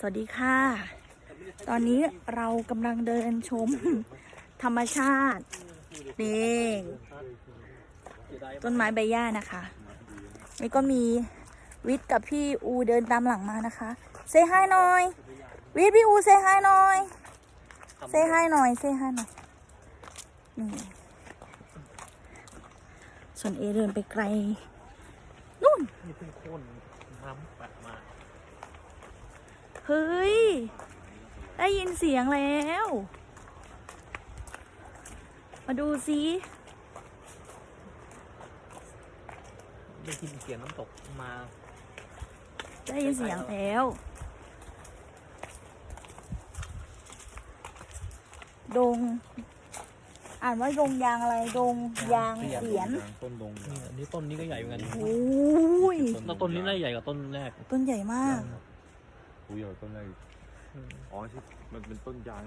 สวัสดีค่ะ ตอนนี้เรากำลังเดินชมธรรมชาตินี่ต้นไม้ใบหญ้านะคะ นี่ก็มีวิทย์กับพี่อูเดินตามหลังมานะคะเซฮายหน่อย วิทย์พี่อูเซฮายหน่อยเซฮายหน่อยเซฮายหน่อยนี่ส่วนเอเดินไปไกลนู่นนี่เพิ่งคนน้ำแปะมา เฮ้ย ได้ยินเสียงแล้ว มาดูซิได้ยินเสียงน้ำตกมา ได้ยินเสียงแล้ว ดง อ่านว่าดงยางอะไร ดงยางเสียน ต้นดงนี่อันนี้ต้นนี้ก็ใหญ่เหมือนกันโอ้ยแล้วต้นนี้น่าจะใหญ่กว่าต้นแรก ต้นใหญ่มากกู อยากต้นอะไรอีกอ๋อใช่มันเป็นต้นยาง